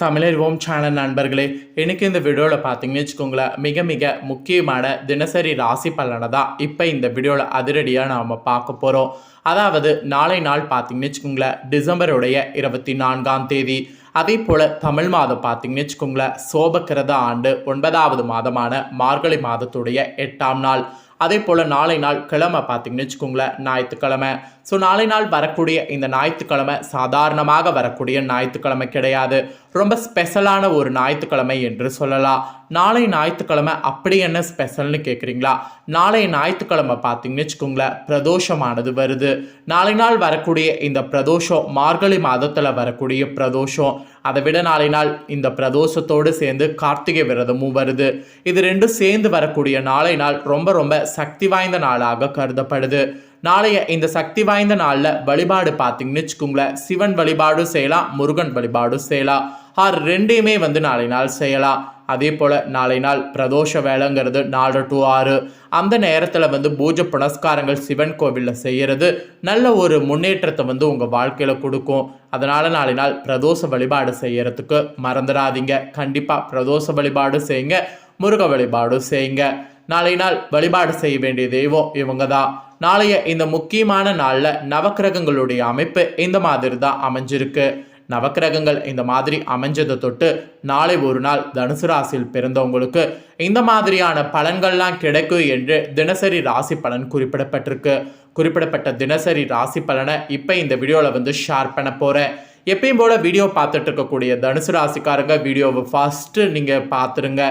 தமிழர் ஓம் சேனல் நண்பர்களே எனக்கு இந்த வீடியோவில் பார்த்தீங்கன்னு வச்சுக்கோங்களேன் மிக மிக முக்கியமான தினசரி ராசி பலனை தான் இப்போ இந்த வீடியோவில் அதிரடியாக நாம் பார்க்க போகிறோம் அதாவது நாளை நாள் பார்த்தீங்கன்னு வச்சுக்கோங்களேன் டிசம்பருடைய இருபத்தி நான்காம் தேதி. அதே போல் தமிழ் மாதம் பார்த்தீங்கன்னு வச்சுக்கோங்களேன் சோபக்கிரத ஆண்டு ஒன்பதாவது மாதமான மார்கழி மாதத்துடைய எட்டாம் நாள். அதே போல் நாளை நாள் கிழமை பார்த்தீங்கன்னு வச்சுக்கோங்களேன் ஞாயிற்றுக்கிழமை. ஸோ நாளை நாள் வரக்கூடிய இந்த ஞாயிற்றுக்கிழமை சாதாரணமாக வரக்கூடிய ஞாயிற்றுக்கிழமை கிடையாது. ரொம்ப ஸ்பெஷலான ஒரு ஞாயிற்றுக்கிழமை என்று சொல்லலாம். நாளை ஞாயிற்றுக்கிழமை அப்படி என்ன ஸ்பெஷல்னு கேட்குறீங்களா நாளை ஞாயிற்றுக்கிழமை பார்த்தீங்கன்னு வச்சுக்கோங்களேன் பிரதோஷமானது வருது. நாளை நாள் வரக்கூடிய இந்த பிரதோஷம் மார்கழி மாதத்தில் வரக்கூடிய பிரதோஷம் அதை விட நாளை நாள் இந்த பிரதோஷத்தோடு சேர்ந்து கார்த்திகை விரதமும் வருது. இது ரெண்டும் சேர்ந்து வரக்கூடிய நாளை நாள் ரொம்ப ரொம்ப சக்தி வாய்ந்த நாளாக கருதப்படுது. நாளைய இந்த சக்தி வாய்ந்த நாளில் வழிபாடு பார்த்தீங்கன்னு வச்சுக்கோங்களேன் சிவன் வழிபாடும் செய்யலாம் முருகன் வழிபாடும் செய்யலாம். ஆர் ரெண்டையுமே வந்து நாளை நாள் செய்யலாம். அதே போல் நாளை நாள் பிரதோஷ வேலைங்கிறது நாலு டு ஆறு. அந்த நேரத்தில் வந்து பூஜை புனஸ்காரங்கள் சிவன் கோவிலில் செய்கிறது நல்ல ஒரு முன்னேற்றத்தை வந்து உங்கள் வாழ்க்கையில் கொடுக்கும். அதனால் நாளை நாள் பிரதோஷ வழிபாடு செய்கிறதுக்கு மறந்துடாதீங்க. கண்டிப்பாக பிரதோஷ வழிபாடு செய்யுங்க. முருக வழிபாடும் செய்யுங்க. நாளை நாள் வழிபாடு செய்ய வேண்டிய தெய்வம் இவங்க தான் நாளைய இந்த முக்கியமான நாளில் நவக்கிரகங்களுடைய அமைப்பு இந்த மாதிரி தான் அமைஞ்சிருக்கு. நவக்கிரகங்கள் இந்த மாதிரி அமைஞ்சதை தொட்டு நாளை ஒரு நாள் தனுசு ராசியில் பிறந்தவங்களுக்கு இந்த மாதிரியான பலன்கள்லாம் கிடைக்கும் என்று தினசரி ராசி பலன் குறிப்பிடப்பட்டிருக்கு. குறிப்பிடப்பட்ட தினசரி ராசி பலனை இப்போ இந்த வீடியோவில் வந்து ஷேர் பண்ண போகிறேன் எப்பயும் போல் வீடியோ பார்த்துட்டு இருக்கக்கூடிய தனுசு ராசிக்காரங்க வீடியோவை ஃபஸ்ட்டு நீங்கள் பார்த்துருங்க.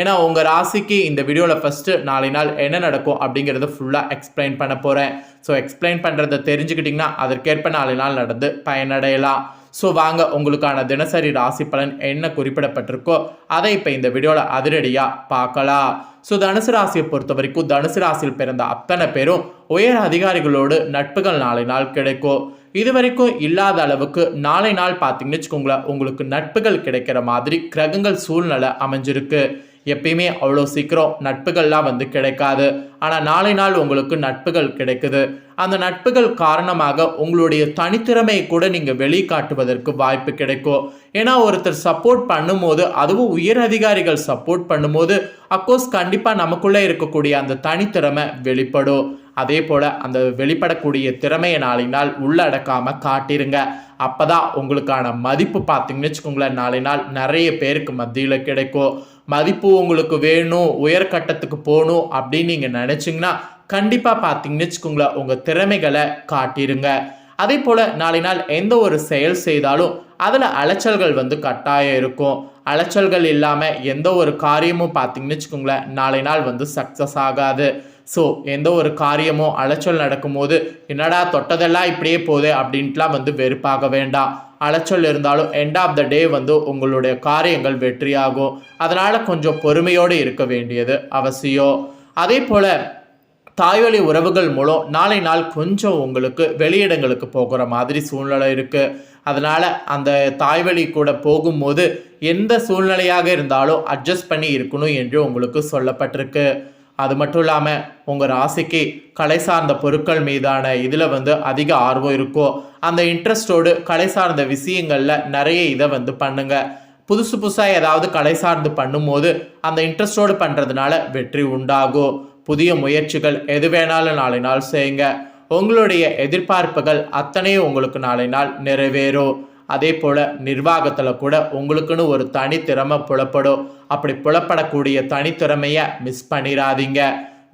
ஏன்னா உங்கள் ராசிக்கு இந்த வீடியோவில் ஃபஸ்ட்டு நாளை நாள் என்ன நடக்கும் அப்படிங்கிறத ஃபுல்லாக எக்ஸ்பிளைன் பண்ண போகிறேன் ஸோ எக்ஸ்பிளைன் பண்ணுறதை தெரிஞ்சுக்கிட்டிங்கன்னா அதற்கேற்ப நாளை நாள் நடந்து பயனடையலாம். ஸோ வாங்க உங்களுக்கான தினசரி ராசி பலன் என்ன குறிப்பிடப்பட்டிருக்கோ அதை இப்போ இந்த வீடியோவில் அதிரடியாக பார்க்கலாம். ஸோ தனுசு ராசியை பொறுத்த வரைக்கும் தனுசு ராசியில் பிறந்த அத்தனை பேரும் உயர் அதிகாரிகளோடு நட்புகள் நாளை நாள் கிடைக்கும். இது வரைக்கும் இல்லாத அளவுக்கு நாளை நாள் பார்த்தீங்கன்னு வச்சுக்கோங்களேன் உங்களுக்கு நட்புகள் கிடைக்கிற மாதிரி கிரகங்கள் சூழ்நிலை அமைஞ்சிருக்கு. எப்பயுமே அவ்வளோ சீக்கிரம் நட்புகள்லாம் வந்து கிடைக்காது. ஆனால் நாளை நாள் உங்களுக்கு நட்புகள் கிடைக்குது. அந்த நட்புகள் காரணமாக உங்களுடைய தனித்திறமையை கூட நீங்கள் வெளிக்காட்டுவதற்கு வாய்ப்பு கிடைக்கும். ஏன்னா ஒருத்தர் சப்போர்ட் பண்ணும்போது அதுவும் உயர் அதிகாரிகள் சப்போர்ட் பண்ணும்போது அக்கோர்ஸ் கண்டிப்பாக நமக்குள்ளே இருக்கக்கூடிய அந்த தனித்திறமை வெளிப்படும். அதே போல் அந்த வெளிப்படக்கூடிய திறமையை நாளை நாள் உள்ளடக்காமல் காட்டிருங்க. அப்போ தான் உங்களுக்கான மதிப்பு பார்த்தீங்கன்னு வச்சுக்கோங்களேன் நாளை நாள் நிறைய பேருக்கு மத்தியில் கிடைக்கும். மதிப்பு உங்களுக்கு வேணும் உயர்கட்டத்துக்கு போகணும் அப்படின்னு நீங்கள் நினச்சிங்கன்னா கண்டிப்பாக பார்த்தீங்கன்னு வச்சுக்கோங்களேன் உங்கள் திறமைகளை காட்டிடுங்க. அதே போல் நாளை நாள் எந்த ஒரு செயல் செய்தாலும் அதில் அலைச்சல்கள் வந்து கட்டாயம் இருக்கும். அலைச்சல்கள் இல்லாமல் எந்த ஒரு காரியமும் பார்த்தீங்கன்னு வச்சுக்கோங்களேன் நாளை நாள் வந்து சக்ஸஸ் ஆகாது. ஸோ எந்த ஒரு காரியமோ அலைச்சல் நடக்கும்போது என்னடா தொட்டதெல்லாம் இப்படியே போகுது அப்படின்ட்டுலாம் வந்து வெறுப்பாக வேண்டாம். அலைச்சல் இருந்தாலும் எண்ட் ஆஃப் த டே வந்து உங்களுடைய காரியங்கள் வெற்றியாகும். அதனால் கொஞ்சம் பொறுமையோடு இருக்க வேண்டியது அவசியம். அதே போல் தாய்வழி உறவுகள் மூலம் நாளை நாள் கொஞ்சம் உங்களுக்கு வெளியிடங்களுக்கு போகிற மாதிரி சூழ்நிலை இருக்குது அதனால் அந்த தாய்வழி கூட போகும்போது எந்த சூழ்நிலையாக இருந்தாலும் அட்ஜஸ்ட் பண்ணி இருக்கணும் என்று உங்களுக்கு சொல்லப்பட்டிருக்கு. அது மட்டும் இல்லாமல் உங்கள் ராசிக்கு கலை சார்ந்த பொருட்கள் மீதான இதில் வந்து அதிக ஆர்வம் இருக்கோ அந்த இன்ட்ரெஸ்டோடு கலை சார்ந்த விஷயங்களில் நிறைய இதை வந்து பண்ணுங்கள் புதுசு புதுசாக ஏதாவது கலை சார்ந்து பண்ணும்போது அந்த இன்ட்ரெஸ்டோடு பண்ணுறதுனால வெற்றி உண்டாகும் புதிய முயற்சிகள் எது வேணாலும் நாளை நாள் செய்யுங்க. உங்களுடைய எதிர்பார்ப்புகள் அத்தனையும் உங்களுக்கு நாளை நாள் நிறைவேறும். அதே போல் நிர்வாகத்தில் கூட உங்களுக்குன்னு ஒரு தனித்திறமை புலப்படும். அப்படி புலப்படக்கூடிய தனித்திறமையை மிஸ் பண்ணிடாதீங்க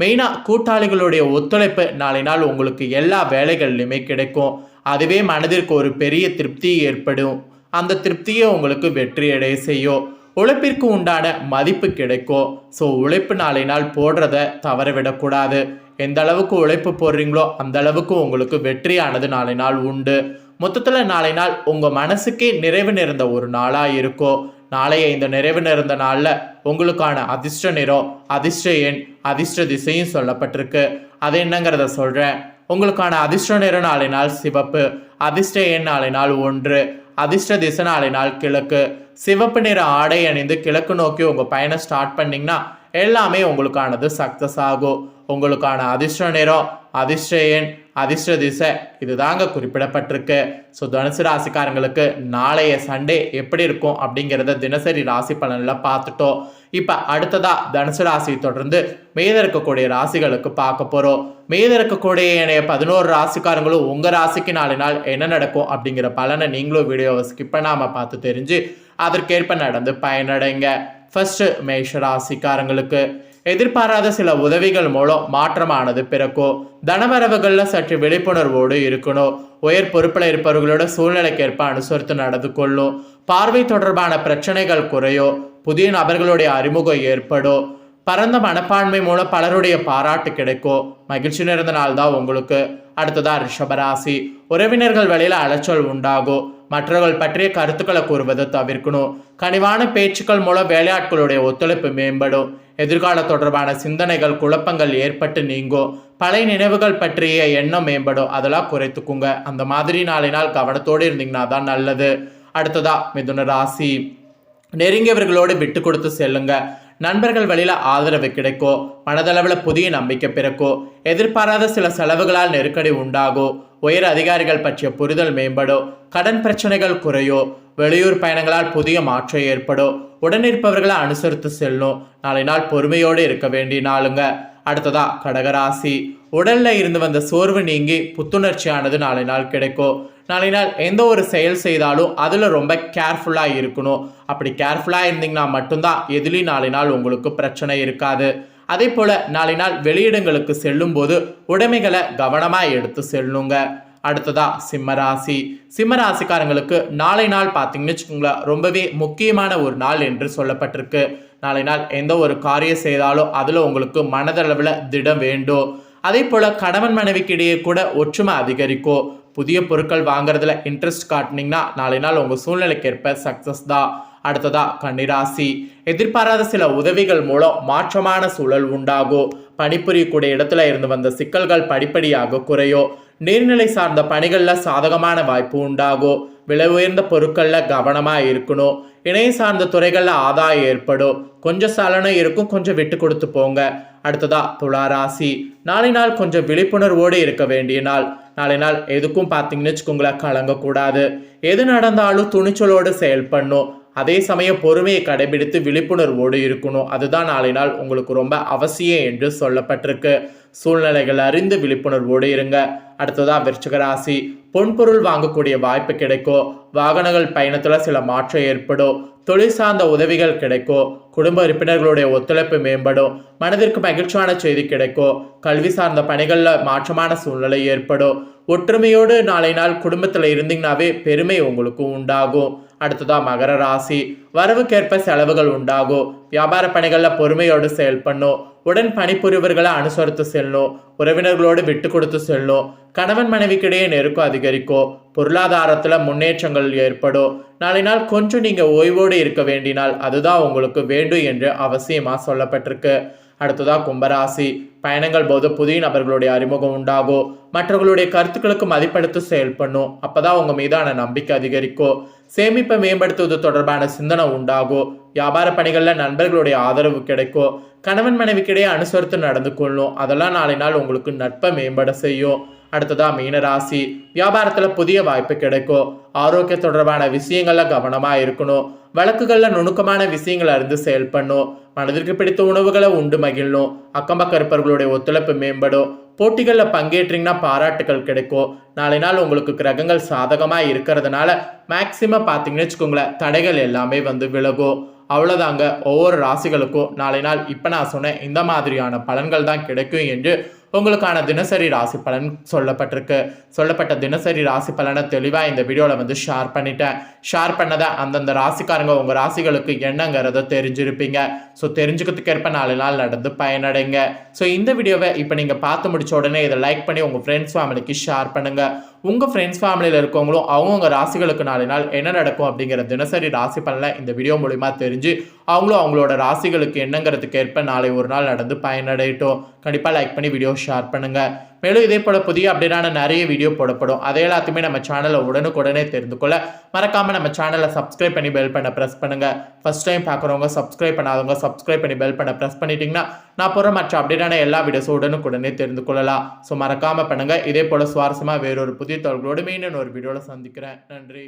மெயினாக கூட்டாளிகளுடைய ஒத்துழைப்பு நாளை நாள் உங்களுக்கு எல்லா வேலைகள்லையுமே கிடைக்கும். அதுவே மனதிற்கு ஒரு பெரிய திருப்தி ஏற்படும். அந்த திருப்தியை உங்களுக்கு வெற்றியடைய செய்யும். உழைப்பிற்கு உண்டான மதிப்பு கிடைக்கும். ஸோ உழைப்பு நாளை நாள் போடுறத தவற விடக்கூடாது எந்த அளவுக்கு உழைப்பு போடுறீங்களோ அந்த அளவுக்கு உங்களுக்கு வெற்றியானது நாளை நாள் உண்டு. மொத்தத்தில் நாளை நாள் உங்கள் மனசுக்கே நிறைவு நிறைந்த ஒரு நாளாக இருக்கும். நாளைய இந்த நிறைவு நிறைந்த நாளில் உங்களுக்கான அதிர்ஷ்ட நிறம் அதிர்ஷ்ட எண் அதிர்ஷ்ட திசையும் சொல்லப்பட்டிருக்கு. அது என்னங்கிறத சொல்கிறேன் உங்களுக்கான அதிர்ஷ்ட நிறம் நாளை நாள் சிவப்பு அதிர்ஷ்ட எண் நாளினால் ஒன்று அதிர்ஷ்ட திசை நாளினால் கிழக்கு. சிவப்பு நிற ஆடை அணிந்து கிழக்கு நோக்கி உங்கள் பயணம் ஸ்டார்ட் பண்ணிங்கன்னா எல்லாமே உங்களுக்கானது சக்ஸஸ் ஆகும். உங்களுக்கான அதிர்ஷ்ட நிறம் அதிர்ஷ்ட எண் அதிர்ஷ்ட திசை இதுதாங்க குறிப்பிடப்பட்டிருக்கு. ஸோ தனுசு ராசிக்காரங்களுக்கு நாளைய சண்டே எப்படி இருக்கும் அப்படிங்கிறத தினசரி ராசி பலனில் பார்த்துட்டோம். இப்போ அடுத்ததாக தனுசு ராசியை தொடர்ந்து மீத இருக்கக்கூடிய ராசிகளுக்கு பார்க்க போகிறோம் மீத இருக்கக்கூடிய என்னைய பதினோரு ராசிக்காரங்களும் உங்கள் ராசிக்கு நாலு நாள் என்ன நடக்கும் அப்படிங்கிற பலனை நீங்களும் வீடியோவை ஸ்கிப் பண்ணாமல் பார்த்து தெரிஞ்சு அதற்கேற்ப நடந்து பயனடைங்க. ஃபஸ்ட்டு மேஷ ராசிக்காரங்களுக்கு. எதிர்பாராத சில உதவிகள் மூலம் மாற்றமானது பிறக்கும் தனவரவுகளில் சற்று விழிப்புணர்வோடு இருக்கணும் உயர் பொறுப்பில் இருப்பவர்களோட சூழ்நிலைக்கேற்ப அனுசரித்து நடந்து கொள்ளும் பார்வை தொடர்பான பிரச்சனைகள் குறையும் புதிய நபர்களுடைய அறிமுகம் ஏற்படும் பரந்த மனப்பான்மை மூலம் பலருடைய பாராட்டு கிடைக்கும் மகிழ்ச்சி நிறைந்த நாள் தான் உங்களுக்கு. அடுத்ததான் ரிஷபராசி. உறவினர்கள் வழியில் அலைச்சல் உண்டாகும் மற்றவர்கள் பற்றிய கருத்துக்களை கூறுவதை தவிர்க்கணும். கனிவான பேச்சுக்கள் மூலம் வேலையாட்களுடைய ஒத்துழைப்பு மேம்படும். எதிர்கால தொடர்பான சிந்தனைகள் குழப்பங்கள் ஏற்பட்டு நீங்கும். பழைய நினைவுகள் பற்றிய எண்ணம் மேம்படும். அதெல்லாம் குறைத்துக்குங்க. அந்த மாதிரி நாளை நாள் கவனத்தோடு இருந்தீங்கன்னா தான் நல்லது. அடுத்ததா மிதுன ராசி. நெருங்கியவர்களோடு விட்டு கொடுத்து செல்லுங்க. நண்பர்கள் வழியில் ஆதரவு கிடைக்கும் மனதளவில் புதிய நம்பிக்கை பிறக்கும் எதிர்பாராத சில செலவுகளால் நெருக்கடி உண்டாகும் உயர் அதிகாரிகள் பற்றிய புரிதல் மேம்படும் கடன் பிரச்சனைகள் குறையும் வெளியூர் பயணங்களால் புதிய மாற்றம் ஏற்படும் உடனிருப்பவர்களை அனுசரித்து செல்லும் நாளை நாள் பொறுமையோடு இருக்க வேண்டிய நாளுங்க. அடுத்ததா கடகராசி. உடல்ல இருந்து வந்த சோர்வு நீங்கி புத்துணர்ச்சியானது நாளை நாள் கிடைக்கும் நாளை நாள் எந்த ஒரு செயல் செய்தாலும் அதில் ரொம்ப கேர்ஃபுல்லாக இருக்கணும். அப்படி கேர்ஃபுல்லாக இருந்தீங்கன்னா மட்டும்தான் எதுலேயும் நாளை நாள் உங்களுக்கு பிரச்சனை இருக்காது. அதே போல் நாளை நாள் வெளியிடங்களுக்கு செல்லும்போது உடைமைகளை கவனமாக எடுத்து செல்லுங்க. அடுத்ததா சிம்மராசி. சிம்மராசிக்காரங்களுக்கு நாளை நாள் பார்த்தீங்கன்னு வச்சுக்கோங்களேன் ரொம்பவே முக்கியமான ஒரு நாள் என்று சொல்லப்பட்டிருக்கு. நாளை நாள் எந்த ஒரு காரியம் செய்தாலும் அதில் உங்களுக்கு மனதளவில் திடம் வேண்டும். அதே போல் கணவன் மனைவிக்கு இடையே கூட ஒற்றுமை அதிகரிக்கும். புதிய பொருட்கள் வாங்குறதுல இன்ட்ரெஸ்ட் காட்டினீங்கன்னா நாளை நாள் உங்கள் சூழ்நிலைக்கேற்ப சக்ஸஸ் தான் அடுத்ததா கன்னிராசி. எதிர்பாராத சில உதவிகள் மூலம் மாற்றமான சூழல் உண்டாகும் பணிபுரியக்கூடிய இடத்துல இருந்து வந்த சிக்கல்கள் படிப்படியாக குறையும் நீர்நிலை சார்ந்த பணிகளில் சாதகமான வாய்ப்பு உண்டாகும் விலை உயர்ந்த பொருட்களில் கவனமாக இருக்கணும் இணைய சார்ந்த துறைகளில் ஆதாயம் ஏற்படும் கொஞ்சம் சலனம் இருக்கும் கொஞ்சம் விட்டு கொடுத்து போங்க. அடுத்ததா துளாராசி. நாளை நாள் கொஞ்சம் விழிப்புணர்வோடு இருக்க வேண்டிய நாள். நாளை நாள் எதுக்கும் பார்த்தீங்கன்னு வச்சுக்கோங்களேன் கலங்கக்கூடாது எது நடந்தாலும் துணிச்சலோடு செயல்படணும். அதே சமயம் பொறுமையை கடைபிடித்து விழிப்புணர்வோடு இருக்கணும். அதுதான் நாளை நாள் உங்களுக்கு ரொம்ப அவசியம் என்று சொல்லப்பட்டிருக்கு. சூழ்நிலைகள் அறிந்து விழிப்புணர்வோடு இருங்க. அடுத்ததா விருச்சிக ராசி. பொன்பொருள் வாங்கக்கூடிய வாய்ப்பு கிடைக்கும் வாகனங்கள் பயணத்தில் சில மாற்றம் ஏற்படும் தொழில் சார்ந்த உதவிகள் கிடைக்கும் குடும்ப உறுப்பினர்களுடைய ஒத்துழைப்பு மேம்படும் மனதிற்கு மகிழ்ச்சியான செய்தி கிடைக்கும் கல்வி சார்ந்த பணிகளில் மாற்றமான சூழ்நிலை ஏற்படும் ஒற்றுமையோடு நாளை நாள் குடும்பத்தில் இருந்தீங்கனாவே பெருமை உங்களுக்கு உண்டாகும். அடுத்ததா மகர ராசி. வரவுக்கேற்ப செலவுகள் உண்டாகும். வியாபார பணிகளில் பொறுமையோடு செயல்படணும். உடன் பணிபுரிவர்களை அனுசரித்து செல்லணும். உறவினர்களோடு விட்டு கொடுத்து செல்லணும் கணவன் மனைவிக்கிடையே நெருக்கம் அதிகரிக்கும் பொருளாதாரத்தில் முன்னேற்றங்கள் ஏற்படும் நாளை நாள் கொஞ்சம் நீங்கள் ஓய்வோடு இருக்க வேண்டினால் அதுதான் உங்களுக்கு வேண்டும் என்று அவசியமாக சொல்லப்பட்டிருக்கு. அடுத்ததா கும்பராசி. பயணங்கள் போது புதிய நபர்களுடைய அறிமுகம் உண்டாகும் மற்றவர்களுடைய கருத்துக்களுக்கு மதிப்பெடுத்து செயல்படணும். அப்பதான் உங்க மீதான நம்பிக்கை அதிகரிக்கும் சேமிப்பை மேம்படுத்துவது தொடர்பான சிந்தனை உண்டாகும் வியாபார பணிகளில் நண்பர்களுடைய ஆதரவு கிடைக்கும் கணவன் மனைவிக்கிடையே அனுசரித்து நடந்து கொள்ளும். அதெல்லாம் நாளை நாள் உங்களுக்கு நட்பை மேம்பட செய்யும். அடுத்ததா மீனராசி. வியாபாரத்தில் புதிய வாய்ப்பு கிடைக்கும். ஆரோக்கிய தொடர்பான விஷயங்கள்ல கவனமாக இருக்கணும். வழக்குகளில் நுணுக்கமான விஷயங்களை அறிந்து செயல்படணும் மனதிற்கு பிடித்த உணவுகளை உண்டு மகிழணும் அக்கம் பக்கம் இருப்பவர்களுடைய ஒத்துழைப்பு மேம்படும். போட்டிகளில் பங்கேற்றீங்கன்னா பாராட்டுகள் கிடைக்கும். நாளை நாள் உங்களுக்கு கிரகங்கள் சாதகமாக இருக்கிறதுனால மேக்சிமம் பார்த்தீங்கன்னு வச்சுக்கோங்களேன் தடைகள் எல்லாமே வந்து விலகும். அவ்வளோதாங்க ஒவ்வொரு ராசிகளுக்கும் நாளை நாள் இப்போ நான் சொன்ன இந்த மாதிரியான பலன்கள் தான் கிடைக்கும் என்று உங்களுக்கான தினசரி ராசி பலன் சொல்லப்பட்டிருக்கு. சொல்லப்பட்ட தினசரி ராசி பலனை தெளிவாக இந்த வீடியோவில் வந்து ஷேர் பண்ணிட்டேன். ஷேர் பண்ணதை அந்தந்த ராசிக்காரங்க உங்கள் ராசிகளுக்கு என்னங்கிறத தெரிஞ்சிருப்பீங்க. ஸோ தெரிஞ்சுக்கிறதுக்கு ஏற்ப நாலு நாள் நடந்து பயனடைங்க. ஸோ இந்த வீடியோவை இப்போ நீங்கள் பார்த்து முடிச்ச உடனே இதை லைக் பண்ணி உங்கள் ஃப்ரெண்ட்ஸ் ஃபேமிலிக்கு ஷேர் பண்ணுங்கள் உங்கள் ஃப்ரெண்ட்ஸ் ஃபேமிலியில் இருக்கவங்களும் அவங்கவுங்க ராசிகளுக்கு நாலு நாள் என்ன நடக்கும் அப்படிங்கிற தினசரி ராசி பலனை இந்த வீடியோ மூலிமா தெரிஞ்சு அவங்களும் அவங்களோட ராசிகளுக்கு என்னங்கிறதுக்கு ஏற்ப நாளை ஒரு நாள் நடந்து பயனடையட்டும். கண்டிப்பாக லைக் பண்ணி வீடியோ ஷேர் பண்ணுங்கள் மேலும் இதே போல் புதிய அப்டேட்டான நிறைய வீடியோ போடப்படும். அதை எல்லாத்தையுமே நம்ம சேனலை உடனுக்குடனே தெரிந்து கொள்ள. மறக்காமல் நம்ம சேனலை சப்ஸ்கிரைப் பண்ணி பெல் பண்ண ப்ரெஸ் பண்ணுங்கள் ஃபர்ஸ்ட் டைம் பார்க்குறவங்க சப்ஸ்கிரைப் பண்ணாதவங்க சப்ஸ்கிரைப் பண்ணி பெல் பண்ண ப்ரெஸ் பண்ணிட்டீங்கன்னா நான் போகிற மற்ற அப்டேட்டான எல்லா வீடியோஸும் உடனுக்குடனே தெரிந்து கொள்ளலாம். ஸோ மறக்காமல் பண்ணுங்கள் இதே போல் சுவாரஸ்யமாக வேறொரு புதிய தகவல்களோடு மீண்டும் ஒரு வீடியோவில் சந்திக்கிறேன். நன்றி.